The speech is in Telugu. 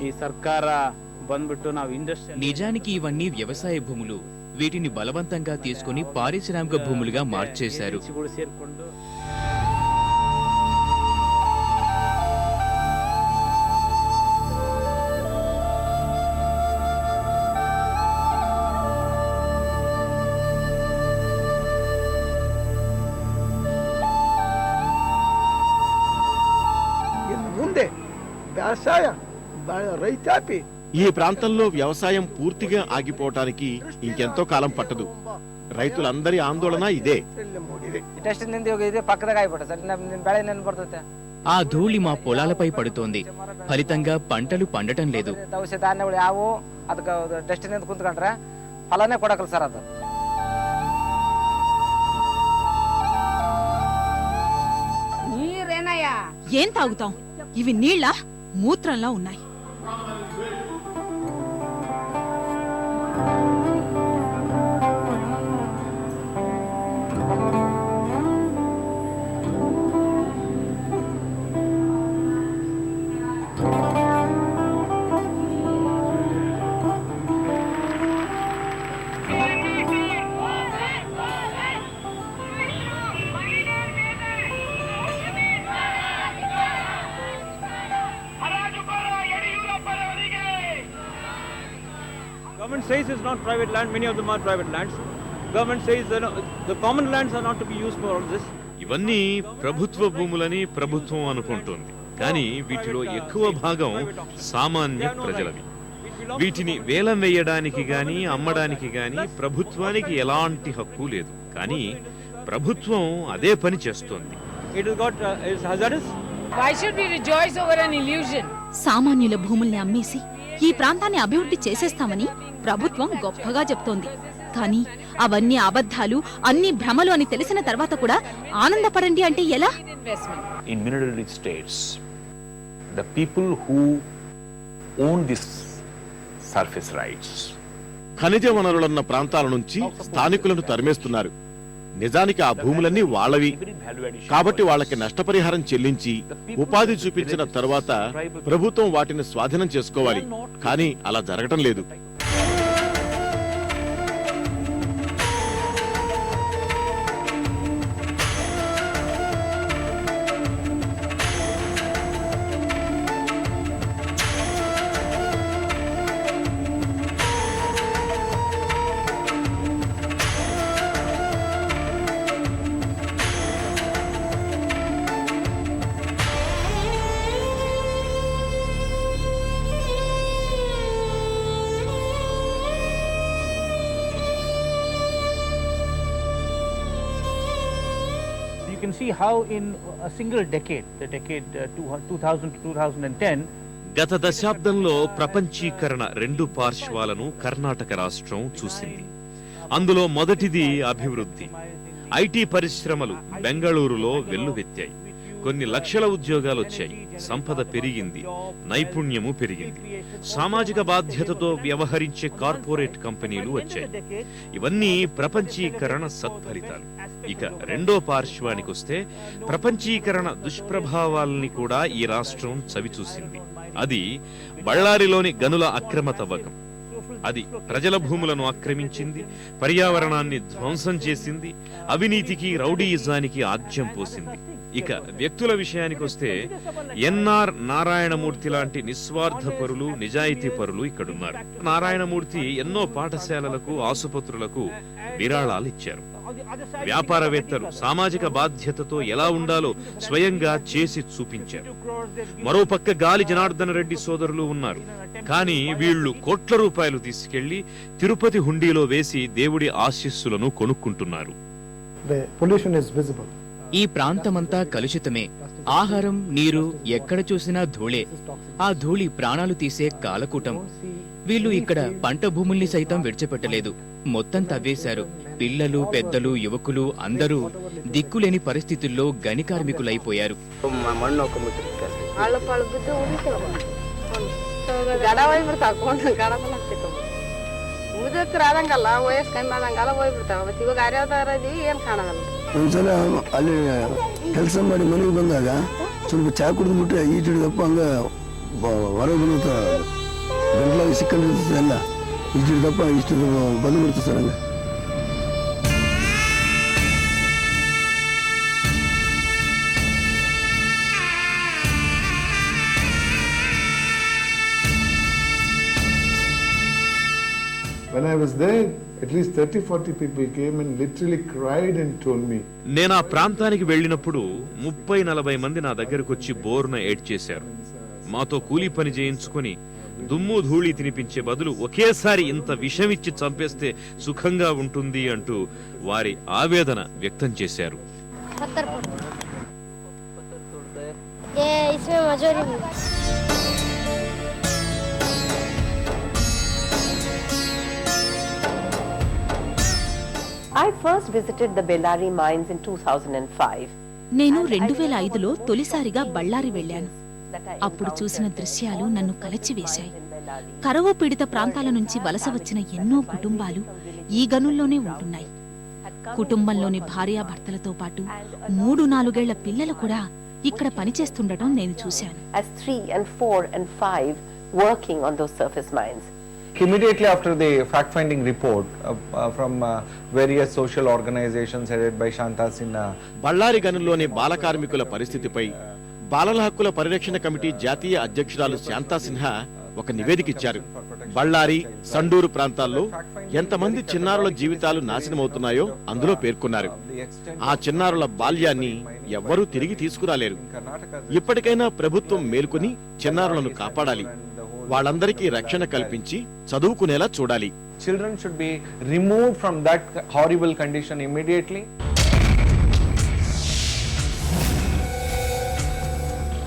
ಈ ಸರ್ಕಾರ ಬಂದ್ಬಿಟ್ಟು ನಾವು ಇಂಡಸ್ಟ್ರಿ నిజానికి ఇవన్నీ వ్యవసాయ భూములు వీటిని బలవంతంగా తీసుకుని పారిశ్రామిక భూములుగా మార్చేశారు ಸೇರ್ಕೊಂಡು ಇನ್ನು ಮುಂದೆ ವ್ಯವಸಾಯ ಬ- ರೈತಾಪಿ ఈ ప్రాంతంలో వ్యవసాయం పూర్తిగా ఆగిపోవటానికి ఇంకెంతో కాలం పట్టదు రైతులందరి ఆందోళన ఇదే ಇದ್ರಲ್ಲಿ ಮೂಡಿದೆ ಟೆಸ್ಟ್ ನಿಂದ ಇವಾಗ ಇದೆ ಪಕ್ಕದಾಗ ಆಗ್ಬಿಟ್ಟ ಸರ್ ನಮ್ಮ ಬೆಳೆ ನೆನ್ ಬರ್ತೈತೆ ఆ ధూళి మా పొలాలపై పడుతోంది ఫలితంగా పంటలు పండటం లేదు ದವಸ ಧಾನ್ಯಗಳು ಯಾವುವು ಅದಕ್ಕೆ ಟೆಸ್ಟ್ ನಿಂದ ಕುಂತ್ಕೊಂಡ್ರೆ ಫಲನೇ ಕೊಡಕಲ್ಲ ಸರ್ ಅದು నీరేనయ్యా ఏం తాగుతాం ఇవి నీళ్ళ మూత్రంలా ఉన్నాయి Government says it's not private land, many of them are private lands. Government says that uh, the common lands are not to be used for all this. ఇవన్నీ ప్రభుత్వ భూములని ప్రభుత్వం అనుకుంటోంది కానీ వీటిలో ఎక్కువ భాగం సామాన్య ప్రజలవి వీటిని వేలం వేయడానికి గాని అమ్మడానికి గాని ప్రభుత్వానికి ఎలాంటి హక్కు లేదు కానీ ప్రభుత్వం అదే పని చేస్తోంది uh, సామాన్యుల భూముల్ని అమ్మేసి ఈ ప్రాంతాన్ని అభివృద్ధి చేసేస్తామని ప్రభుత్వం గొప్పగా చెప్తోంది. కానీ అవన్నీ అబద్ధాలు అన్ని భ్రమలు అని తెలిసిన తర్వాత కూడా ఆనందపడండి అంటే ఎలా? Mineral rich states, the people who own these surface rights ఖనిజ వనరులున్న ప్రాంతాల నుంచి స్థానికులను తరిమేస్తున్నారు. నిజానికి ఆ భూములన్నీ వాళ్ళవి. కాబట్టి వాళ్ళకి నష్టపరిహారం చెల్లించి ఉపాధి చూపించిన తర్వాత ప్రభుత్వం వాటిని స్వాధీనం చేసుకోవాలి. కానీ అలా జరగటం లేదు. Can see how in a single decade, the decade uh, 2000 to 2010, గత దశాబ్దంలో ప్రపంచీకరణ రెండు పార్శ్వాలను కర్ణాటక రాష్ట్రం చూసింది. అందులో మొదటిది అభివృద్ధి. ఐటీ పరిశ్రమలు బెంగళూరులో వెల్లువెత్తాయి. కొన్ని లక్షల ఉద్యోగాలు వచ్చాయి. సంపద పెరిగింది. నైపుణ్యము పెరిగింది. సామాజిక బాధ్యతతో వ్యవహరించే కార్పొరేట్ కంపెనీలు వచ్చాయి. ఇవన్నీ ప్రపంచీకరణ సత్ఫలితాలు. ఇక రెండో పార్శ్వానికొస్తే ప్రపంచీకరణ దుష్ప్రభావాల్ని కూడా ఈ రాష్ట్రం చవిచూసింది. అది బళ్ళారిలోని గనుల అక్రమ తవ్వకం అది ప్రజల భూములను ఆక్రమించింది పర్యావరణాన్ని ధ్వంసం చేసింది అవినీతికి రౌడీయిజానికి ఆజ్యం పోసింది. ఇక వ్యక్తుల విషయానికొస్తే ఎన్ఆర్ నారాయణమూర్తి లాంటి నిస్వార్థ పరులు నిజాయితీ పరులు ఇక్కడున్నారు. నారాయణమూర్తి ఎన్నో పాఠశాలలకు ఆసుపత్రులకు విరాళాలు ఇచ్చారు. వ్యాపారవేత్తలు సామాజిక బాధ్యతతో ఎలా ఉండాలో స్వయంగా చేసి చూపించారు. మరోపక్క గాలి జనార్దన రెడ్డి సోదరులు ఉన్నారు. కానీ వీళ్ళు కోట్ల రూపాయలు తీసుకెళ్ళి తిరుపతి హుండీలో వేసి దేవుడి ఆశీస్సులను కొనుక్కుంటున్నారు. ఈ ప్రాంతమంతా కలుషితమే. ఆహారం నీరు ఎక్కడ చూసినా ధూళే ఆ ధూళి ప్రాణాలు తీసే కాలకూటం వీళ్ళు ఇక్కడ పంట భూముల్ని సైతం విడిచిపెట్టలేదు మొత్తం తవ్వేశారు పిల్లలు పెద్దలు యువకులు అందరూ దిక్కులేని పరిస్థితుల్లో గని కార్మికులైపోయారు ಮಣ್ಣು ಹಾಕೊಂಡ್ಬಿಟ್ಟಿರ್ತಾರೆ ಹಳ್ಳ ಪಳ್ಳ ಬಿದ್ದು ಉಳಿತಾವ ಗಡ ಹೋಗ್ಬಿಡ್ತಾವ ಕೊಂಡು ಗಡದಲ್ಲ ಆಗ್ತಿತ್ತು ಮುದಕ್ರ ಆದಂಗಲ್ಲ ವಯಸ್ಸು ಕಮ್ಮಿ ಆದಂಗಲ್ಲ ಹೋಗ್ಬಿಡ್ತಾವ ಮತ್ತೆ ಇವಾಗ ಅರ್ಯಾವ್ದಾರ ಏನ್ ಕಾಣದಲ್ಲ ಒಂದ್ಸಲ ಅಲ್ಲಿ ಕೆಲಸ ಮಾಡಿ ಮನೆಗೆ ಬಂದಾಗ ಸ್ವಲ್ಪ ಚಾ ಕುಡಿದ್ಬಿಟ್ರೆ ಈ ಹಿಡಿದಪ್ಪ ಹಂಗೆ ಹೊರಗೆ ಬಂದ ಗಂಟ್ಲಾಗಿ ಸಿಕ್ಕಂಡಿರ್ತದೆ ಎಲ್ಲ ಇಷ್ಟು ದಪ್ಪ ಇಷ್ಟು ಬಂದ್ಬಿಡ್ತು ಸರ್ ಹಂಗೆ When I was there, at least 30, 40 people came and literally cried and told me, నేను ఆ ప్రాంతానికి వెళ్ళినప్పుడు ముప్పై నలభై మంది నా దగ్గరకు వచ్చి బోరున ఏడ్చేశారు మాతో కూలీ పని చేయించుకొని దుమ్ము ధూళి తినిపించే బదులు ఒకేసారి ఇంత విషమిచ్చి చంపేస్తే సుఖంగా ఉంటుంది అంటూ వారి ఆవేదన వ్యక్తం చేశారు पत्थर ये इसमें मजूरी I first visited the Bellari mines in 2005. నేను రెండు వేల ఐదులో తొలిసారిగా బళ్ళారి వెళ్ళాను. అప్పుడు చూసిన దృశ్యాలు నన్ను కలచివేశాయి. కరవు పీడిత ప్రాంతాల నుంచి వలస వచ్చిన ఎన్నో కుటుంబాలు ఈ గనుల్లోనే ఉంటున్నాయి. కుటుంబంలోని భార్యాభర్తలతో పాటు మూడు నాలుగేళ్ళ పిల్లలు కూడా ఇక్కడ పనిచేస్తుండటం నేను చూశాను. Immediately after the four finding report from on social surface mines. Immediately after the fact-finding report uh, uh, from uh, various social organizations headed by Shanta Sinha, Ballari గనుల్లోని బాల కార్మికుల పరిస్థితిపై బాలల హక్కుల పరిరక్షణ కమిటీ జాతీయ అధ్యక్షురాలు శాంతా సిన్హా ఒక నివేదిక ఇచ్చారు బళ్ళారి సండూరు ప్రాంతాల్లో ఎంతమంది చిన్నారుల జీవితాలు నాశనమవుతున్నాయో అందులో పేర్కొన్నారు. ఆ చిన్నారుల బాల్యాన్ని ఎవ్వరూ తిరిగి తీసుకురాలేరు. ఇప్పటికైనా ప్రభుత్వం మేల్కొని చిన్నారులను కాపాడాలి. వాళ్ళందరికీ రక్షణ కల్పించి చదువుకునేలా చూడాలి. Children should be remove from that horrible condition immediately